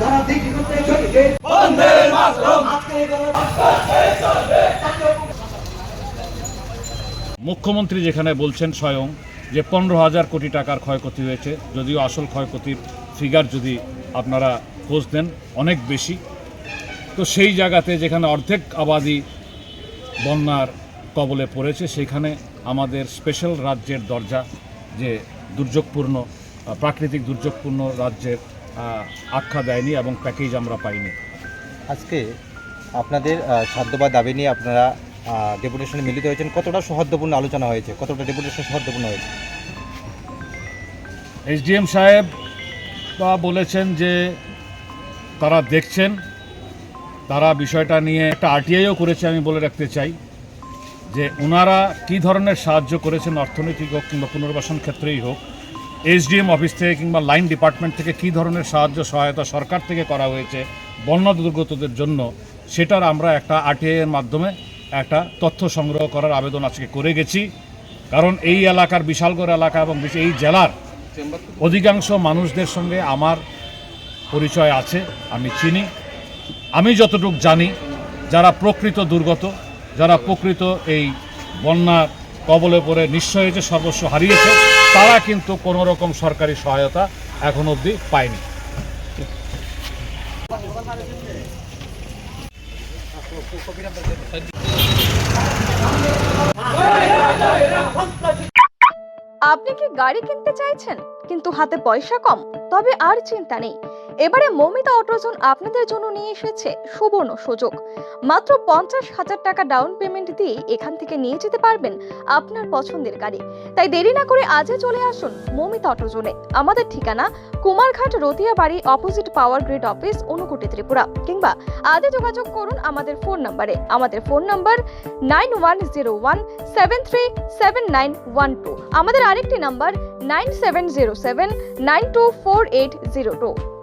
যারা দিকে করতে চলবে বন্দে মাতরম আজকে মুখ্যমন্ত্রী যেখানে বলছেন স্বয়ং যে পনেরো হাজার কোটি টাকার ক্ষয়ক্ষতি হয়েছে যদিও আসল ক্ষয়ক্ষতির ফিগার যদি আপনারা খোঁজ দেন অনেক বেশি। তো সেই জায়গাতে যেখানে অর্ধেক আবাদি বন্যার কবলে পড়েছে সেখানে আমাদের স্পেশাল রাজ্যের দরজা যে দুর্যোগপূর্ণ প্রাকৃতিক দুর্যোগপূর্ণ রাজ্যের আখ্যা দেয়নি এবং প্যাকেজ আমরা পাইনি। আজকে আপনাদের সাধ্য বা দাবি নিয়ে আপনারা ডেপুটেশনে মিলিত হয়েছেন। কতটা সৌহার্দ্যপূর্ণ আলোচনা হয়েছে? কতটা ডেপুটেশন সৌহার্দ্যপূর্ণ হয়েছে? এসডিএম সাহেব বা বলেছেন যে তারা দেখছেন তারা বিষয়টা নিয়ে একটা আরটিআইও করেছে আমি বলে রাখতে চাই যে ওনারা কী ধরনের সাহায্য করেছেন অর্থনৈতিক হোক কিংবা পুনর্বাসন ক্ষেত্রেই হোক এসডিএম অফিস থেকে কিংবা লাইন ডিপার্টমেন্ট থেকে কী ধরনের সাহায্য সহায়তা সরকার থেকে করা হয়েছে, বন্যা দুর্গতদের জন্য, সেটার আমরা একটা আরটিআই এর মাধ্যমে একটা তথ্য সংগ্রহ করার আবেদন আজকে করে গেছি। কারণ এই এলাকার, বিশালগড় এলাকা এবং এই জেলার অধিকাংশ মানুষদের সঙ্গে আমার পরিচয় আছে, আমি চিনি। আমি যতটুকু জানি, যারা প্রকৃত দুর্গত, যারা প্রকৃত এই বন্যার কবলে পড়ে নিশ্চয় হয়েছে সর্বস্ব হারিয়েছে, তারা কিন্তু কোনো রকম সরকারি সহায়তা এখন অবধি পায়নি। আপনি কি গাড়ি কিনতে চাইছেন? কিন্তু হাতে পয়সা কম, তবে আর চিন্তা নেই। এবারে মমিতা অটোজন আপনাদের জন্য নিয়ে এসেছে সুবর্ণ সুযোগ। মাত্র পঞ্চাশ হাজার টাকা ডাউন পেমেন্ট দিয়ে এখান থেকে নিয়ে যেতে পারবেন আপনার পছন্দের গাড়ি। তাই দেরি না করে আজই চলে আসুন মমিতা অটোজনে। আমাদের ঠিকানা কুমারঘাট রতিয়া বাড়ি অপোজিট পাওয়ার গ্রিড অফিস অনুকুটি ত্রিপুরা। কিংবা আজই যোগাযোগ করুন আমাদের ফোন নম্বরে আমাদের phone number nine one zero one seven three seven nine one two আমাদের আরেকটি নাম্বার 9707 924802.